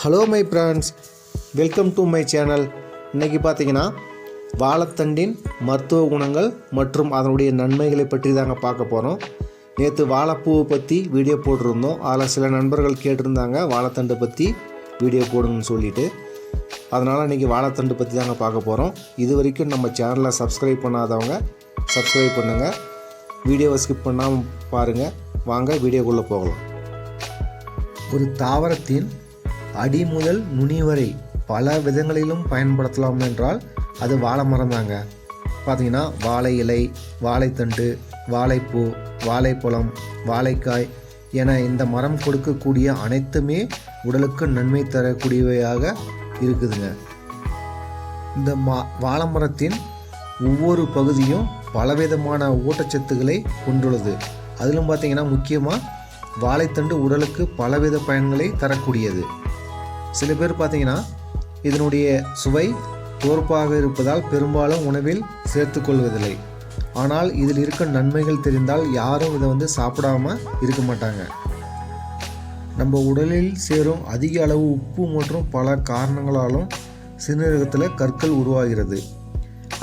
Hello my friends welcome to my channel இன்றைக்கி பார்த்தீங்கன்னா வாழைத்தண்டின் மருத்துவ குணங்கள் மற்றும் அதனுடைய நன்மைகளை பற்றி தாங்க பார்க்க போகிறோம் நேற்று வாழைப்பூவை பற்றி வீடியோ போட்டிருந்தோம். அதில் சில நண்பர்கள் கேட்டிருந்தாங்க வாழைத்தண்டை பற்றி வீடியோ போடுங்கன்னு சொல்லிவிட்டு அதனால் இன்றைக்கி வாழைத்தண்டு பற்றி தாங்க பார்க்க போகிறோம் இது வரைக்கும் நம்ம சேனலை சப்ஸ்கிரைப் பண்ணாதவங்க சப்ஸ்கிரைப் பண்ணுங்கள் வீடியோவை ஸ்கிப் பண்ணாமல் பாருங்கள் வாங்க வீடியோக்குள்ளே போகலாம். ஒரு தாவரத்தின் அடி முதல் நுனி வரை பல விதங்களிலும் பயன்படுத்தலாம் என்றால் அது வாழை மரம் தாங்க. பார்த்தீங்கன்னா வாழை இலை வாழைத்தண்டு வாழைப்பூ வாழைப்பழம் வாழைக்காய் என இந்த மரம் கொடுக்கக்கூடிய அனைத்துமே உடலுக்கு நன்மை தரக்கூடியவையாக இருக்குதுங்க. இந்த மா வாழை மரத்தின் ஒவ்வொரு பகுதியும் பலவிதமான ஊட்டச்சத்துக்களை கொண்டுள்ளது. அதிலும் பார்த்தீங்கன்னா முக்கியமாக வாழைத்தண்டு உடலுக்கு பலவித பயன்களை தரக்கூடியது. சில பேர் பார்த்தீங்கன்னா இதனுடைய சுவை தோற்பாக இருப்பதால் பெரும்பாலும் உணவில் சேர்த்துக்கொள்வதில்லை. ஆனால் இதில் இருக்க நன்மைகள் தெரிந்தால் யாரும் இதை வந்து சாப்பிடாம இருக்க மாட்டாங்க. நம்ம உடலில் சேரும் அதிக அளவு உப்பு மற்றும் பல காரணங்களாலும் சிறுநீரகத்தில் கற்கள் உருவாகிறது.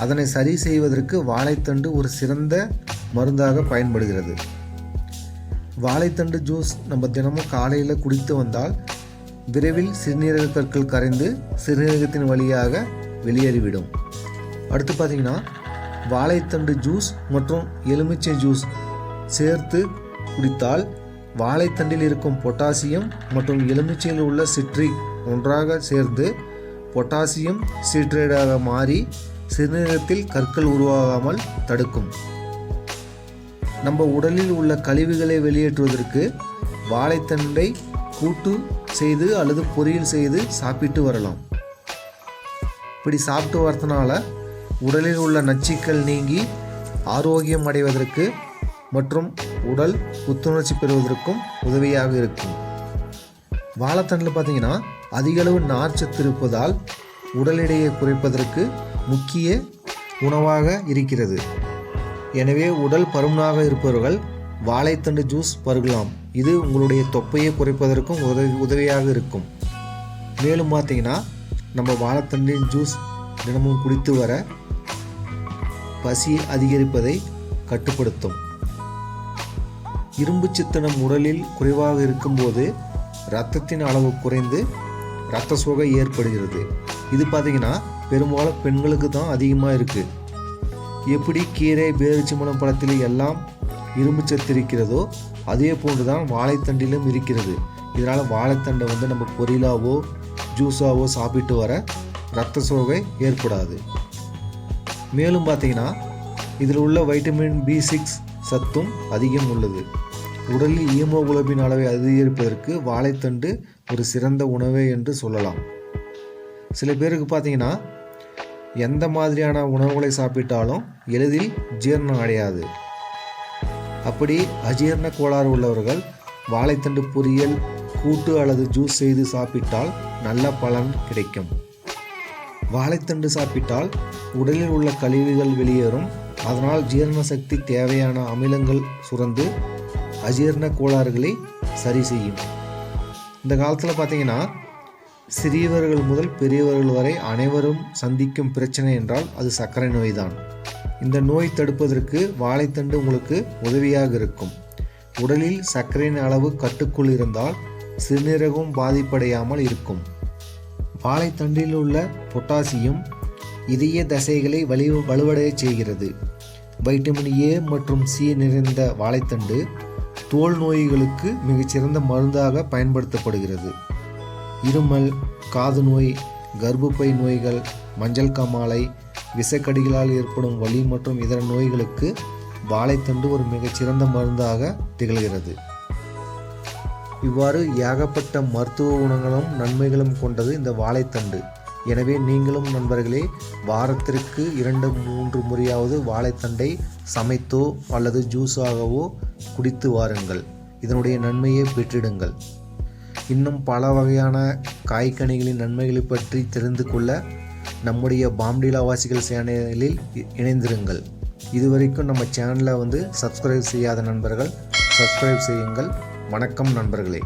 அதனை சரி செய்வதற்கு வாழைத்தண்டு ஒரு சிறந்த மருந்தாக பயன்படுகிறது. வாழைத்தண்டு ஜூஸ் நம்ம தினமும் காலையில் குடித்து வந்தால் விரைவில் சிறுநீரக கற்கள் கரைந்து சிறுநீரகத்தின் வழியாக வெளியேறிவிடும். அடுத்து பார்த்தீங்கன்னா வாழைத்தண்டு ஜூஸ் மற்றும் எலுமிச்சை ஜூஸ் சேர்த்து குடித்தால் வாழைத்தண்டில் இருக்கும் பொட்டாசியம் மற்றும் எலுமிச்சையில் உள்ள சிட்ரிக் ஒன்றாக சேர்ந்து பொட்டாசியம் சிட்ரேடாக மாறி சிறுநீரகத்தில் கற்கள் உருவாகாமல் தடுக்கும். நம்ம உடலில் உள்ள கழிவுகளை வெளியேற்றுவதற்கு வாழைத்தண்டை கூட்டு செய்து அல்லது பொரியல் செய்து சாப்பிட்டு வரலாம். இப்படி சாப்பிட்டு வரதுனால உடலில் உள்ள நச்சுக்கள் நீங்கி ஆரோக்கியம் அடைவதற்கு மற்றும் உடல் புத்துணர்ச்சி பெறுவதற்கும் உதவியாக இருக்கும். வாழைத்தண்டில் பார்த்தீங்கன்னா அதிகளவு நார்ச்சத்து இருப்பதால் உடல் எடையை குறைப்பதற்கு முக்கிய உணவாக இருக்கிறது. எனவே உடல் பருமனாக இருப்பவர்கள் வாழைத்தண்டு ஜூஸ் பருகலாம். இது உங்களுடைய தொப்பையை குறைப்பதற்கும் உதவி உதவியாக இருக்கும். மேலும் பார்த்தீங்கன்னா நம்ம வாழைத்தண்டின் ஜூஸ் தினமும் குடித்து வர பசி அதிகரிப்பதை கட்டுப்படுத்தும். இரும்பு சித்தனம் உடலில் குறைவாக இருக்கும்போது இரத்தத்தின் அளவு குறைந்து இரத்த சோகை ஏற்படுகிறது. இது பார்த்தீங்கன்னா பெரும்பாலும் பெண்களுக்கு தான் அதிகமாக இருக்குது எப்படி கீரை பேரிச்சம்பழம் பழத்தில் எல்லாம் இரும்பு சத்து இருக்கிறதோ அதே போன்று தான் வாழைத்தண்டிலும் இருக்கிறது. இதனால் வாழைத்தண்டை வந்து நம்ம பொரியலாவோ ஜூஸாவோ சாப்பிட்டு வர இரத்த சோகை ஏற்படாது. மேலும் பார்த்தீங்கன்னா இதில் உள்ள வைட்டமின் பி சிக்ஸ் சத்தும் அதிகம் உள்ளது. உடலில் ஹீமோகுளோபின் அளவை அதிகரிப்பதற்கு வாழைத்தண்டு ஒரு சிறந்த உணவே என்று சொல்லலாம். சில பேருக்கு பார்த்தீங்கன்னா எந்த மாதிரியான உணவுகளை சாப்பிட்டாலும் எளிதில் ஜீரணம் அடையாது. அப்படி அஜீரண கோளாறு உள்ளவர்கள் வாழைத்தண்டு பொரியல் கூட்டு அல்லது ஜூஸ் செய்து சாப்பிட்டால் நல்ல பலன் கிடைக்கும். வாழைத்தண்டு சாப்பிட்டால் உடலில் உள்ள கழிவுகள் வெளியேறும். அதனால் ஜீரண சக்தி தேவையான அமிலங்கள் சுரந்து அஜீரண கோளாறுகளை சரி செய்யும். இந்த காலத்தில் பார்த்தீங்கன்னா சிறியவர்கள் முதல் பெரியவர்கள் வரை அனைவரும் சந்திக்கும் பிரச்சனை என்றால் அது சர்க்கரை நோய்தான். இந்த நோய் தடுப்பதற்கு வாழைத்தண்டு உங்களுக்கு உதவியாக இருக்கும். உடலில் சர்க்கரையின் அளவு கட்டுக்குள் இருந்தால் சிறுநீரகம் பாதிப்படையாமல் இருக்கும். வாழைத்தண்டில் உள்ள பொட்டாசியம் இதய தசைகளை வலி வலுவடைய செய்கிறது. வைட்டமின் ஏ மற்றும் சி நிறைந்த வாழைத்தண்டு தோல் நோய்களுக்கு மிகச்சிறந்த மருந்தாக பயன்படுத்தப்படுகிறது. இருமல் காது நோய் கர்ப்பப்பை நோய்கள் மஞ்சள் காமாலை விஷக்கடிகளால் ஏற்படும் வலி மற்றும் இதர நோய்களுக்கு வாழைத்தண்டு ஒரு மிகச்சிறந்த மருந்தாக திகழ்கிறது. இவ்வாறு ஏகப்பட்ட மருத்துவ குணங்களும் நன்மைகளும் கொண்டது இந்த வாழைத்தண்டு. எனவே நீங்களும் நண்பர்களே வாரத்திற்கு இரண்டு மூன்று முறையாவது வாழைத்தண்டை சமைத்தோ அல்லது ஜூஸாகவோ குடித்து வாருங்கள். இதனுடைய நன்மையை பெற்றிடுங்கள். இன்னும் பல வகையான காய்கனிகளின் நன்மைகளை பற்றி தெரிந்து கொள்ள நம்முடைய பாம்டிலா வாசிகள் சேனலில் இணைந்திருங்கள். இதுவரைக்கும் நம்ம சேனலை வந்து சப்ஸ்கிரைப் செய்யாத நண்பர்கள் சப்ஸ்கிரைப் செய்யுங்கள். வணக்கம் நண்பர்களே.